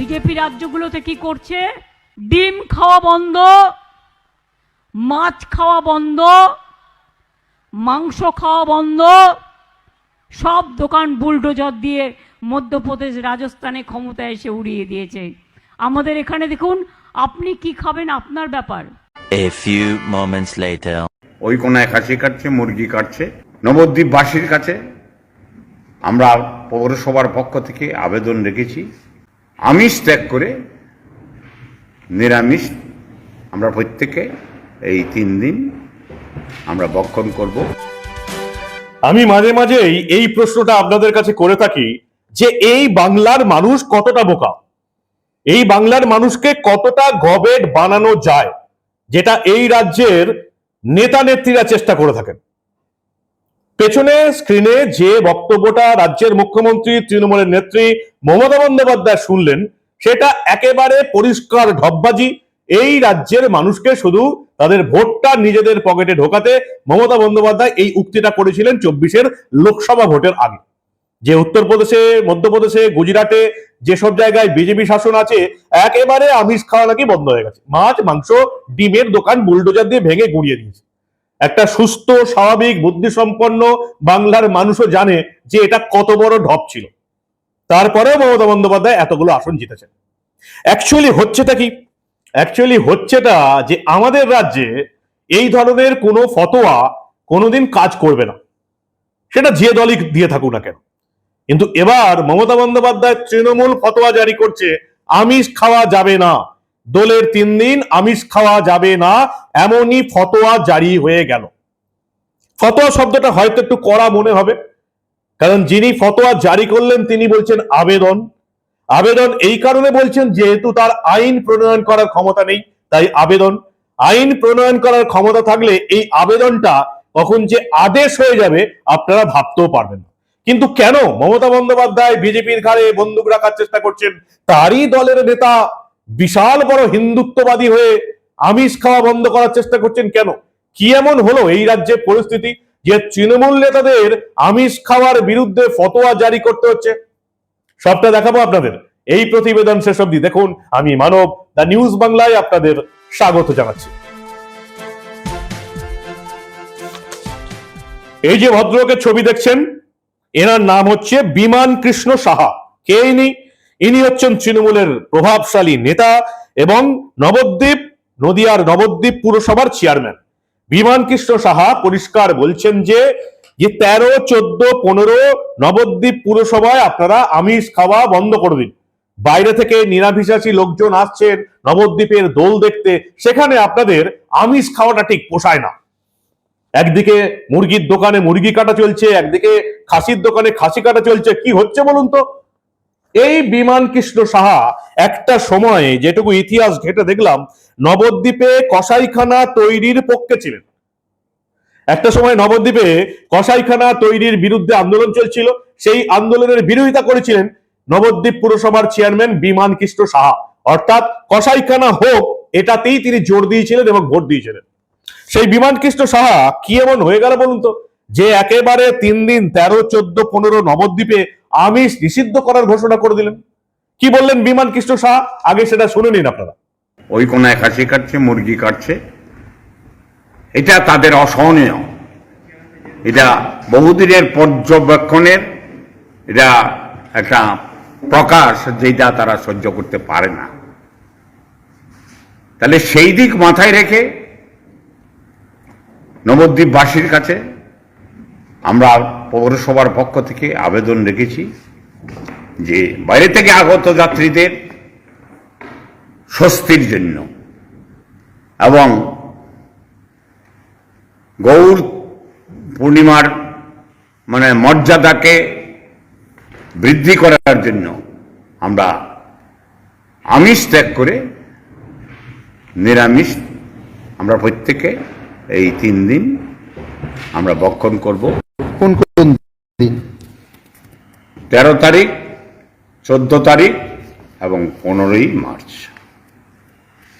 BJP রাজ্যগুলোতে কি করছে? ডিম খাওয়া বন্ধ মাছ খাওয়া বন্ধ মাংস খাওয়া বন্ধ সব দোকান বুলডোজার দিয়ে মধ্যপ্রদেশ রাজস্থানে ক্ষমতায় এসে উড়িয়ে দিয়েছে। আমাদের এখানে দেখুন আপনি কি খাবেন আপনার ব্যাপার। A few moments later. ওই কোনায় খাসি কাটছে মুরগি কাটছে নবদ্বীপ নবদ্বীপবাসীর কাছে আমরা পৌরসভার পক্ষ থেকে আবেদন রেখেছি। আমিষ ত্যাগ করে নিরামিষ আমরা প্রত্যেকে এই তিন দিন আমরা বক্ষণ করব। আমি মাঝে মাঝেই এই প্রশ্নটা আপনাদের কাছে করে থাকি যে এই বাংলার মানুষ কতটা বোকা? এই বাংলার মানুষকে কতটা গবেট বানানো যায়, যেটা এই রাজ্যের নেতা নেত্রীরা চেষ্টা করে থাকেন? পেছনে স্ক্রিনে যে বক্তব্যটা রাজ্যের মুখ্যমন্ত্রী তৃণমূলের নেত্রী মমতা বন্দ্যোপাধ্যায় শুনলেন, সেটা একেবারে পরিষ্কার ঢপবাজি এই রাজ্যের মানুষকে শুধু তাদের ভোটটা নিজেদের পকেটে ঢোকাতে মমতা বন্দ্যোপাধ্যায় এই উক্তিটা করেছিলেন চব্বিশের লোকসভা ভোটের আগে। যে উত্তরপ্রদেশে, মধ্যপ্রদেশে, গুজরাটে যেসব জায়গায় বিজেপি শাসন আছে, একেবারে আমিষ খাওয়া নাকি বন্ধ হয়ে গেছে। মাছ, মাংস, ডিমের দোকান, বুলডোজার দিয়ে ভেঙে গুঁড়িয়ে দিয়েছে। একটা সুস্থ, স্বাভাবিক, বুদ্ধিসম্পন্ন বাংলার মানুষও জানে যে এটা কত বড় ঢপ ছিল। তারপরেও মমতা বন্দ্যোপাধ্যায় এতগুলো আসন জিতেছেন। অ্যাকচুয়ালি হচ্ছেটা কি? অ্যাকচুয়ালি হচ্ছেটা যে আমাদের রাজ্যে এই ধরনের কোনো ফতোয়া কোনোদিন কাজ করবে না। সেটা যে দলই দিয়ে থাকুক না কেন। কিন্তু এবার মমতা বন্দ্যোপাধ্যায় তৃণমূল ফতোয়া জারি করছে, আমিষ খাওয়া যাবে না। দোলের তিন দিন আমিষ খাওয়া যাবে না, এমনই ফতোয়া জারি হয়ে গেল। ফতোয়া শব্দটা হয়তো একটু কড়া মনে হবে, কারণ যিনি ফতোয়া জারি করলেন তিনি বলছেন আবেদন। আবেদন এই কারণে বলছেন যেহেতু তার আইন প্রণয়ন করার ক্ষমতা নেই, তাই আবেদন। আইন প্রণয়ন করার ক্ষমতা থাকলে এই আবেদনটা কখন যে আদেশ হয়ে যাবে আপনারা ভাবতেও পারবেন কিন্তু কেন মমতা বন্দ্যোপাধ্যায় বিজেপির ঘাড়ে বন্দুক রাখার চেষ্টা করছেন? তারই দলের নেতা বিশাল বড় হিন্দুত্ববাদী হয়ে আমিষ খাওয়া বন্ধ করার চেষ্টা করছেন কেন? কি এমন হলো এই রাজ্যের পরিস্থিতি যে তৃণমূল নেতাদের আমিষ খাওয়ার বিরুদ্ধে ফতোয়া জারি করতে হচ্ছে? সবটা দেখাবো আপনাদের। এই প্রতিবেদন শেষ অব্দি দেখুন। আমি মানব, দ্য নিউজ বাংলায় আপনাদের স্বাগত জানাচ্ছি। এই যে ভদ্রলোকের ছবি দেখছেন, এনার নাম হচ্ছে বিমান কৃষ্ণ সাহা। কে ইনি? ইনি হচ্ছেন তৃণমূলের প্রভাবশালী নেতা এবং নবদ্বীপ, নদিয়ার নবদ্বীপ পুরসভার চেয়ারম্যান। বিমান কৃষ্ণ সাহা পরিষ্কার বলছেন যে যে তেরো, চোদ্দ, পনেরো নবদ্বীপ পুরসভায় আপনারা আমিষ খাওয়া বন্ধ করে দিন। বাইরে থেকে নিরামিষাসী লোকজন আসছেন নবদ্বীপের দোল দেখতে। সেখানে আপনাদের আমিষ খাওয়াটা ঠিক পোষায় না। একদিকে মুরগির দোকানে মুরগি কাটা চলছে, একদিকে খাসির দোকানে খাসি কাটা চলছে। কি হচ্ছে বলুন তো? এই বিমান কৃষ্ণ সাহা একটা সময়ে যেটুকু ইতিহাস ঘেটে দেখলাম, নবদ্বীপে কসাইখানা তৈরির পক্ষে ছিলেন। একটা সময় নবদ্বীপে কসাইখানা তৈরির বিরুদ্ধে আন্দোলন চলছিল, সেই আন্দোলনের বিরোধিতা করেছিলেন নবদ্বীপ পুরসভার চেয়ারম্যান বিমান কৃষ্ণ সাহা। অর্থাৎ কসাইখানা হোক, এটাতেই তিনি জোর দিয়েছিলেন এবং ভোট দিয়েছিলেন। সেই বিমান কৃষ্ণ সাহা কি এমন হয়ে গেল বলুন তো? যে একেবারে তিন দিন, তেরো, চোদ্দ, পনেরো নবদ্বীপে আমিষ নিষিদ্ধ করার ঘোষণা করে দিলেন। কি বললেন বিমান কৃষ্ণ সাহা আগে সেটা শুনে নিন আপনারা। ওই কোনায় খাসি কাটছে, মুরগি কাটছে। এটা তাদের অসহনীয়। এটা বহুদিনের পর্যবেক্ষণের এটা একটা প্রকাশ যেটা তারা সহ্য করতে পারে না। তাহলে সেই দিক মাথায় রেখে নবদ্বীপবাসীর কাছে আমরা পৌরসভার পক্ষ থেকে আবেদন রেখেছি যে বাইরে থেকে আগত যাত্রীদের স্বস্তির জন্য এবং গৌর পূর্ণিমার মানে মর্যাদাকে বৃদ্ধি করার জন্য আমরা আমিষ ত্যাগ করে নিরামিষ আমরা প্রত্যেকে এই তিন দিন আমরা বক্ষণ করব। দিন। তেরো তারিখ, চোদ্দ তারিখ এবং পনেরোই মার্চ।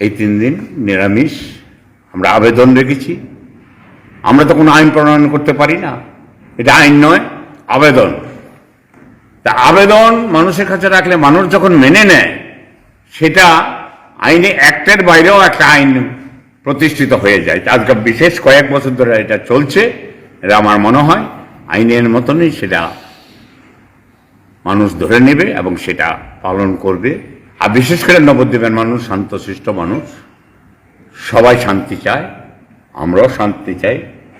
এই তিন দিন নিরামিষ। আমরা আবেদন রেখেছি। আমরা তো কোনো আইন প্রণয়ন করতে পারি না। এটা আইন নয়, আবেদন। তা আবেদন মানুষের কাছে রাখলে মানুষ যখন মেনে নেয়, সেটা আইনে অ্যাক্টের বাইরেও একটা আইন প্রতিষ্ঠিত হয়ে যায়। আজকে বিশেষ কয়েক বছর ধরে এটা চলছে, এটা আমার মনে হয়। আইনের মতনই সেটা মানুষ ধরে নেবে এবং সেটা পালন করবে। আর বিশেষ করে নবদ্বীপের মানুষ শান্তশিষ্ট মানুষ সবাই শান্তি চায় আমরাও শান্তি চাই।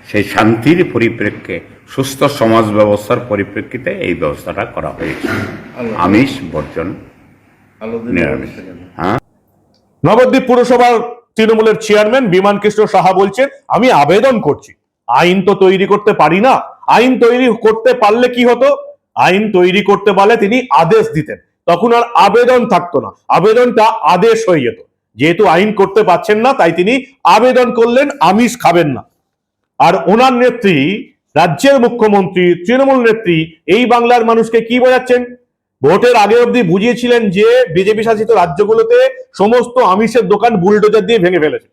সেই শান্তির পরিপ্রেক্ষে সুস্থ সমাজ ব্যবস্থার পরিপ্রেক্ষিতে এই ব্যবস্থাটা করা হয়েছে। আমিষ বর্জন নিরামিষ। হ্যাঁ? নবদ্বীপ পুরসভার তৃণমূলের চেয়ারম্যান বিমান কৃষ্ণ সাহা বলছেন আমি আবেদন করছি। আইন তো তৈরি করতে পারি না আইন তৈরি করতে পারলে কি হতো? আইন তৈরি করতে পারলে তিনি আদেশ দিতেন। তখন আর আবেদন থাকতো না। আবেদনটা আদেশ হয়ে যেত। যেহেতু আইন করতে পারছেন না, তাই তিনি আবেদন করলেন, আমিষ খাবেন না। আর ওনার নেত্রী, রাজ্যের মুখ্যমন্ত্রী, তৃণমূল নেত্রী, এই বাংলার মানুষকে কি বোঝাচ্ছেন? ভোটের আগে অবধি বুঝিয়েছিলেন যে, বিজেপি শাসিত রাজ্যগুলোতে সমস্ত আমিষের দোকান বুলডোজার দিয়ে ভেঙে ফেলেছে।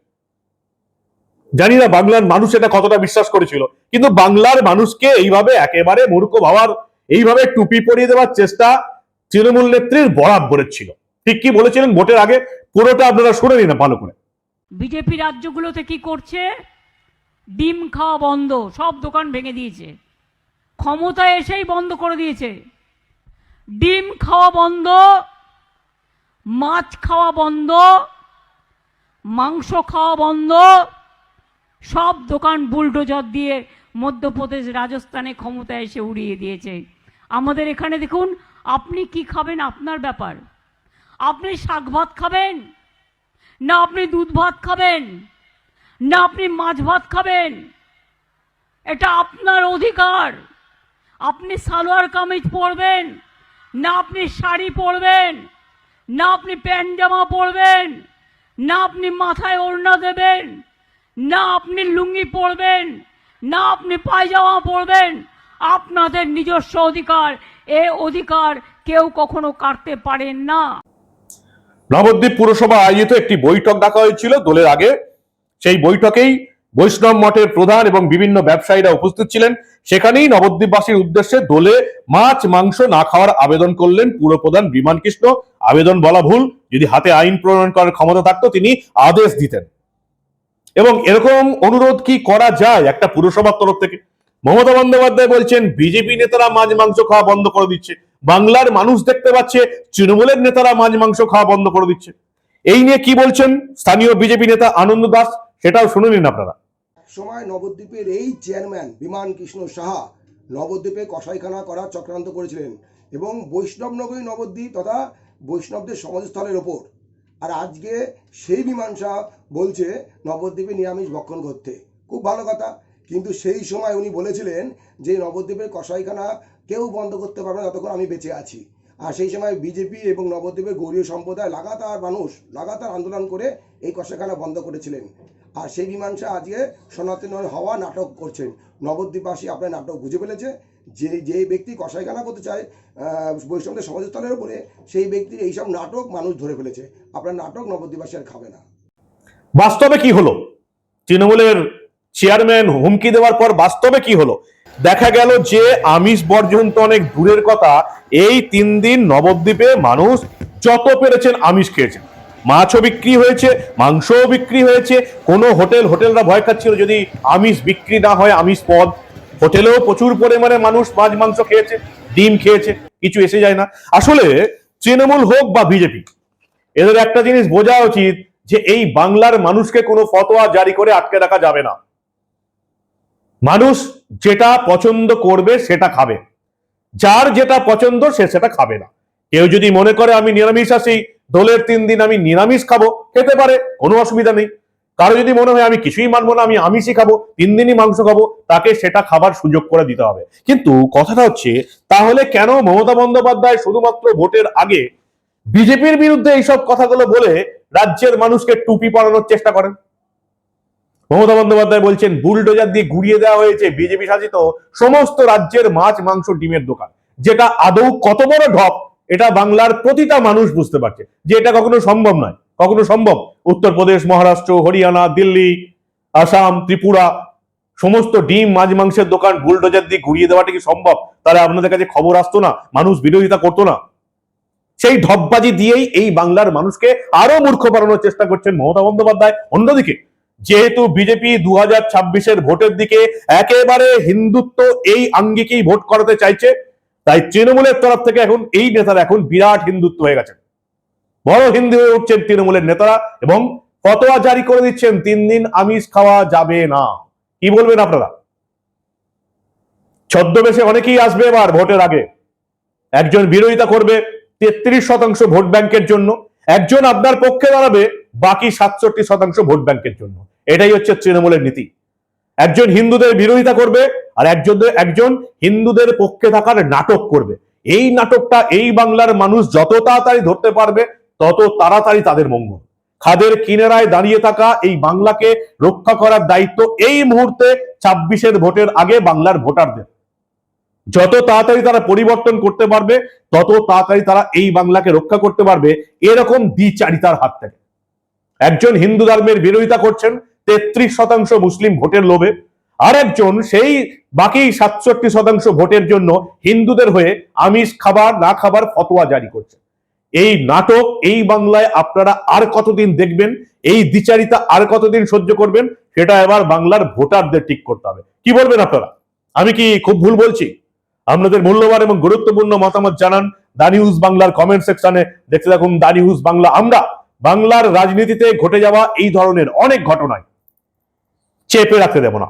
জানি না বাংলার মানুষ এটা কতটা বিশ্বাস করেছিল, কিন্তু বাংলার মানুষকে এইভাবে একেবারে মূর্খ ভাবার, এইভাবে টুপি পরিয়ে দেওয়ার চেষ্টা তৃণমূল নেত্রীর বরাবরের ছিল ঠিক কি বলেছিলেন ভোটের আগে? পুরোটা আপনারা শুনে নিন ভালো করে। বিজেপি রাজ্যগুলোতে কি করছে? ডিম খাওয়া বন্ধ, সব দোকান ভেঙে দিয়েছে। ক্ষমতায় এসেই বন্ধ করে দিয়েছে। ডিম খাওয়া বন্ধ, মাছ খাওয়া বন্ধ, মাংস খাওয়া বন্ধ সব দোকান বুলডোজার দিয়ে মধ্যপ্রদেশ, রাজস্থানে ক্ষমতায় এসে উড়িয়ে দিয়েছে। আমাদের এখানে দেখুন, আপনি কি খাবেন? আপনার ব্যাপার। আপনি শাক ভাত খাবেন? না আপনি দুধ ভাত খাবেন? না আপনি মাছ ভাত খাবেন? এটা আপনার অধিকার। আপনি সালোয়ার কামিজ পরবেন, না আপনি শাড়ি পরবেন, না আপনি প্যান্ট জামা পরবেন, না আপনি মাথায় ওড়না দেবেন না আপনি লুঙ্গি পরবেন, না আপনি পায়জামা পরবেন, আপনাদের নিজস্ব অধিকার, এ অধিকার কেউ কখনো কাটতে পারেন না। নবদ্বীপ পুরসভা আয়োজিত একটি বৈঠক ডাকা হয়েছিল দোলের আগে। সেই বৈঠকেই বৈষ্ণব মঠের প্রধান এবং বিভিন্ন ব্যবসায়ীরা উপস্থিত ছিলেন। সেখানেই নবদ্বীপবাসীর উদ্দেশ্যে দোলে মাছ, মাংস না খাওয়ার আবেদন করলেন পুরপ্রধান বিমান কৃষ্ণ আবেদন বলা ভুল, যদি হাতে আইন প্রণয়ন করার ক্ষমতা থাকতো তিনি আদেশ দিতেন। এবং এরকম অনুরোধ কি করা যায় একটা পুরসভার তরফ থেকে? মমতা বন্দ্যোপাধ্যায় বলছেন, বিজেপি নেতারা মাছ মাংস খাওয়া বন্ধ করে দিচ্ছে। বাংলার মানুষ দেখতে পাচ্ছে, তৃণমূলের নেতারা মাছ মাংস খাওয়া বন্ধ করে দিচ্ছে। এই নিয়ে কি বলছেন স্থানীয় বিজেপি নেতা আনন্দ দাস? সেটাও শুনে নিন আপনারা। সময় নবদ্বীপের এই চেয়ারম্যান বিমান কৃষ্ণ সাহা নবদ্বীপে কসাইখানা করার চক্রান্ত করেছিলেন এবং বৈষ্ণবনগরী নবদ্বীপ তথা বৈষ্ণবদের সমাজস্থলের ওপর। আর আজকে সেই শাহ বলছে নবদ্বীপে নিরামিষ ভক্ষণ করতে। খুব ভালো কথা। কিন্তু সেই সময় উনি বলেছিলেন যে নবদ্বীপের কসাইখানা কেউ বন্ধ করতে পারবে না যতক্ষণ আমি বেঁচে আছি। আর সেই সময় বিজেপি এবং নবদ্বীপের গৌরীয় সম্প্রদায় লাগাতার মানুষ লাগাতার আন্দোলন করে এই কসাইখানা বন্ধ করেছিলেন। আর সেই মীমাংসা আজকে সনাতন হওয়া নাটক করছেন। নবদ্বীপবাসী আপনার নাটক বুঝে ফেলেছে। যে যে ব্যক্তি কষাইখানা করতে চায় বৈষ্ণবদের সমাজস্থলের উপরে, সেই ব্যক্তির এইসব নাটক মানুষ ধরে ফেলেছে। আপনার নাটক নবদ্বীপবাসী আর খাবে না। বাস্তবে কি হলো? তৃণমূলের চেয়ারম্যান হুমকি দেওয়ার পর বাস্তবে কি হলো? দেখা গেল যে আমিষ বর্জন তো অনেক দূরের কথা, এই তিন দিন নবদ্বীপে মানুষ যত পেরেছেন আমিষ খেয়েছেন। মাছও বিক্রি হয়েছে, মাংসও বিক্রি হয়েছে। কোনো হোটেল, হোটেলরা ভয় খাচ্ছিল যদি আমিষ বিক্রি না হয়, আমিষ পদ। হোটেলেও প্রচুর পরিমাণে মানুষ মাছ, মাংস খেয়েছে, ডিম খেয়েছে, কিছু এসে যায় না। আসলে তৃণমূল হোক বা বিজেপি, এদের একটা জিনিস বোঝা উচিত যে এই বাংলার মানুষকে কোনো ফতোয়া জারি করে আটকে রাখা যাবে না। মানুষ যেটা পছন্দ করবে, সেটা খাবে। যার যেটা পছন্দ, সে সেটা খাবে না। কেউ যদি মনে করে আমি নিরামিষ আসি, দোলের তিন দিন আমি নিরামিষ খাব, খেতে পারে, কোনো অসুবিধা নেই। কারও যদি মনে হয় আমি কিছুই মানবো না, আমি আমিষই খাব, তিন দিনই মাংস খাব, তাকে সেটা খাবার সুযোগ করে দিতে হবে। কিন্তু কথাটা হচ্ছে, তাহলে কেন মমতা বন্দ্যোপাধ্যায় শুধুমাত্র ভোটের আগে বিজেপির বিরুদ্ধে এইসব কথাগুলো বলে রাজ্যের মানুষকে টুপি পরানোর চেষ্টা করেন? মমতা বন্দ্যোপাধ্যায় বলছেন, বুলডোজার দিয়ে ঘুরিয়ে দেওয়া হয়েছে বিজেপি শাসিত সমস্ত রাজ্যের মাছ, মাংস, ডিমের দোকান, যেটা আদৌ কত বড় ঢপ? এটা বাংলার প্রতিটা মানুষ বুঝতে পারছে যে এটা কখনো সম্ভব নয়, কখনো সম্ভব। উত্তরপ্রদেশ, মহারাষ্ট্র, হরিয়ানা, দিল্লি, আসাম, ত্রিপুরা, সমস্ত ডিম, মাছ, মাংসের দোকান, বুলডোজার দিয়ে ঘুরিয়ে দেওয়াটা কি সম্ভব? তাহলে আপনাদের কাছে খবর আসতো না? মানুষ বিরোধিতা করতো না? সেই ঢপবাজি দিয়েই এই বাংলার মানুষকে আরও মূর্খ বানানোর চেষ্টা করছেন মমতা বন্দ্যোপাধ্যায়। অন্যদিকে, যেহেতু বিজেপি দু হাজার ভোটের দিকে একেবারে হিন্দুত্ব এই আঙ্গিকেই ভোট করাতে চাইছে তাই তৃণমূলের তরফ থেকে এখন এই নেতারা এখন বিরাট হিন্দুত্ব হয়ে গেছেন। বড় হিন্দু হয়ে উঠছেন তৃণমূলের নেতারা এবং ফতোয়া জারি করে দিচ্ছেন, তিন দিন আমিষ খাওয়া যাবে না। কি বলবেন আপনারা? ছদ্মবেশে অনেকেই আসবে এবার ভোটের আগে। একজন বিরোধিতা করবে তেত্রিশ শতাংশ ভোট ব্যাংকের জন্য, একজন আপনার পক্ষে দাঁড়াবে বাকি সাতষট্টি শতাংশ ভোট ব্যাংকের জন্য। এটাই হচ্ছে তৃণমূলের নীতি। একজন হিন্দুদের বিরোধিতা করবে আর একজন একজন হিন্দুদের পক্ষে থাকার নাটক করবে। এই নাটকটা, এই বাংলার মানুষ যত তাড়াতাড়ি ধরতে পারবে, তত তাড়াতাড়ি তাদের মঙ্গল। খাদের কিনারায় দাঁড়িয়ে থাকা এই বাংলাকে রক্ষা করার দায়িত্ব এই মুহূর্তে ছাব্বিশের ভোটের আগে বাংলার ভোটারদের। যত তাড়াতাড়ি তারা পরিবর্তন করতে পারবে, তত তাড়াতাড়ি তারা এই বাংলাকে রক্ষা করতে পারবে, এরকম দ্বিচারিতার হাত থেকে। একজন হিন্দু ধর্মের বিরোধিতা করছেন, তেত্রিশ শতাংশ মুসলিম ভোটের লোভে। আর একজন সেই বাকি সাতষট্টি শতাংশ ভোটের জন্য হিন্দুদের হয়ে আমিষ খাবার, না খাবার ফতোয়া জারি করছে। এই নাটক, এই বাংলায় আপনারা আর কতদিন দেখবেন, এই দ্বিচারিতা আর কতদিন সহ্য করবেন, সেটা এবার বাংলার ভোটারদের ঠিক করতে হবে। কি বলবেন আপনারা? আমি কি খুব ভুল বলছি? আপনাদের মূল্যবান এবং গুরুত্বপূর্ণ মতামত জানান দা নিউজ বাংলার কমেন্ট সেকশনে। দেখতে থাকুন দা নিউজ বাংলা। আমরা বাংলার রাজনীতিতে ঘটে যাওয়া এই ধরনের অনেক ঘটনায় চেপে রাখতে দেব না।